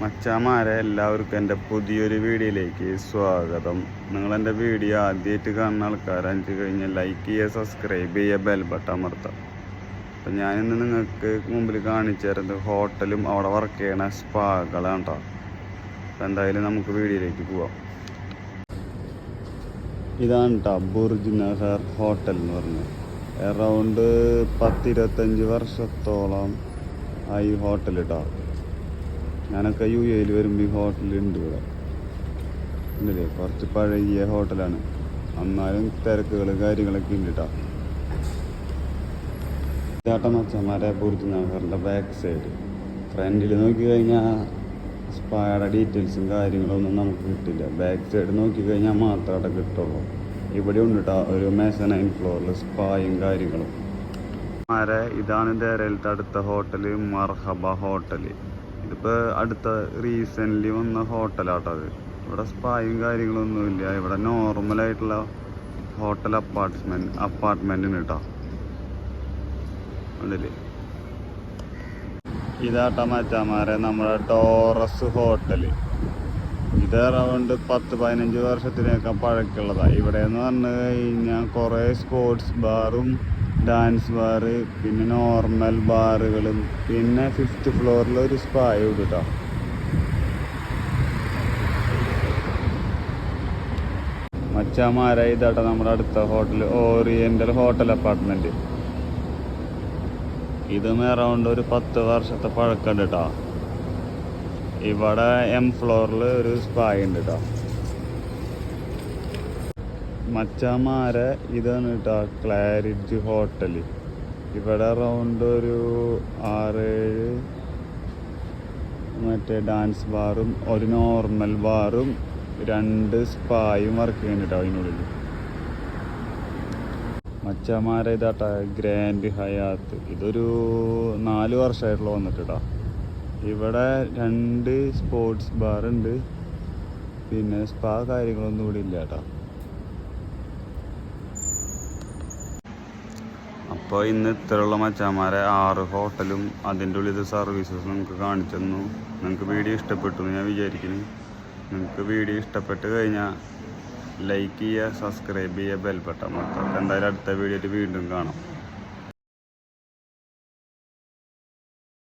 മച്ചാമാരെ എല്ലാവർക്കും എന്റെ പുതിയൊരു വീഡിയോയിലേക്ക് സ്വാഗതം. നിങ്ങൾ എന്റെ വീഡിയോ ആദ്യമായിട്ട് കാണുന്ന ആൾക്കാരഞ്ച് കഴിഞ്ഞാൽ ലൈക്ക് ചെയ്യുക സബ്സ്ക്രൈബ് ചെയ്യുക ബെൽ ബട്ടൺ അമർത്താം അപ്പം ഞാനിന്ന് നിങ്ങൾക്ക് മുമ്പിൽ കാണിച്ചു തരുന്നത് ഹോട്ടലും അവിടെ വർക്ക് ചെയ്യണ സ്പാകളാണ് കേട്ടോ എന്തായാലും നമുക്ക് വീഡിയോയിലേക്ക് പോവാം. ഇതാണ് കേട്ടോ ബുർജ് നഹർ ഹോട്ടൽ എന്ന് പറഞ്ഞത്. എറൗണ്ട് പത്തിരുപത്തഞ്ച് വർഷത്തോളം ആയി ഹോട്ടൽ കേട്ടോ ഞാനൊക്കെ യു എയിൽ വരുമ്പോൾ ഈ ഹോട്ടലുണ്ട് ഇവിടെ. ഉണ്ടല്ലേ കുറച്ച് പഴകിയ ഹോട്ടലാണ്. അന്നാലും തിരക്കുകൾ കാര്യങ്ങളൊക്കെ ഉണ്ട് കേട്ടോ ചേട്ടൻ മച്ചന്മാരെ ബുർജ് നഗറിന്റെ ബാക്ക് സൈഡ് ഫ്രണ്ടിൽ നോക്കി കഴിഞ്ഞാൽ സ്പായുടെ ഡീറ്റെയിൽസും കാര്യങ്ങളൊന്നും നമുക്ക് കിട്ടില്ല. ബാക്ക് സൈഡ് നോക്കി കഴിഞ്ഞാൽ മാത്രമേ അവിടെ കിട്ടുള്ളൂ. ഇവിടെ ഉണ്ട് കേട്ടോ ഒരു മെസനൈൻ ഫ്ലോറിൽ സ്പായും കാര്യങ്ങളും. മാരെ ഇതാണ് ദേരയിലത്തെ അടുത്ത ഹോട്ടൽ മർഹബ ഹോട്ടൽ ഇതിപ്പോൾ അടുത്ത റീസെന്റ്ലി വന്ന ഹോട്ടലാട്ടോ അത്. ഇവിടെ സ്പായും കാര്യങ്ങളൊന്നുമില്ല. ഇവിടെ നോർമൽ ആയിട്ടുള്ള ഹോട്ടൽ അപ്പാർട്ട്മെന്റ് അപ്പാർട്ട്മെന്റിന് കേട്ടോ ഇതാട്ട മച്ചാമാരെ നമ്മുടെ ടോറസ് ഹോട്ടൽ ഇത് അറൗണ്ട് പത്ത് പതിനഞ്ച് വർഷത്തിനൊക്കെ പഴക്കമുള്ളതാണ് ഇവിടെ എന്ന് പറഞ്ഞു കഴിഞ്ഞാൽ കുറേ സ്പോർട്സ് ബാറും ഡാൻസ് ബാറ് പിന്നെ നോർമൽ ബാറുകളും പിന്നെ ഫിഫ്ത്ത് ഫ്ലോറിൽ ഒരു സ്പായ ഉണ്ട് കേട്ടോ മച്ചാമാര ഇതാട്ടോ നമ്മുടെ അടുത്ത ഹോട്ടൽ ഓറിയന്റൽ ഹോട്ടൽ അപ്പാർട്ട്മെന്റ് ഇതും അറൗണ്ട് ഒരു പത്ത് വർഷത്തെ പഴക്കമുണ്ട് കേട്ടോ ഇവിടെ എം ഫ്ലോറിൽ ഒരു സ്പായ ഉണ്ട് കേട്ടോ മച്ചാമാരെ ഇതാണ് കേട്ടോ ക്ലാരിഡ്ജ് ഹോട്ടൽ ഇവിടെ റൗണ്ട് ഒരു ആറേഴ് മറ്റേ ഡാൻസ് ബാറും ഒരു നോർമൽ ബാറും രണ്ട് സ്പായും വർക്ക് ചെയ്യുന്നുണ്ട് അതിനുള്ളിൽ മച്ചമാരെ ഇതാട്ടാ ഗ്രാൻഡ് ഹയാത്ത്. ഇതൊരു നാല് വർഷമായിട്ടുള്ള വന്നിട്ട് ഇവിടെ രണ്ട് സ്പോർട്സ് ബാറുണ്ട് പിന്നെ സ്പാ കാര്യങ്ങളൊന്നും ഇവിടെ ഇല്ല കേട്ടോ അപ്പോൾ ഇന്ന് ഇത്രയുള്ള മച്ചാന്മാരെ ആറ് ഹോട്ടലും അതിന്റെ ഉള്ളിൽ സർവീസസ് നമുക്ക് കാണിച്ചു തന്നു. നിങ്ങൾക്ക് വീഡിയോ ഇഷ്ടപ്പെട്ടു എന്ന് ഞാൻ വിചാരിക്കുന്നു. നിങ്ങൾക്ക് വീഡിയോ ഇഷ്ടപ്പെട്ട് കഴിഞ്ഞാൽ ലൈക്ക് ചെയ്യുക സബ്സ്ക്രൈബ് ചെയ്യുക ബെൽ ബട്ടൺ അമർത്തുക എന്തായാലും അടുത്ത വീഡിയോയിൽ വീണ്ടും കാണാം.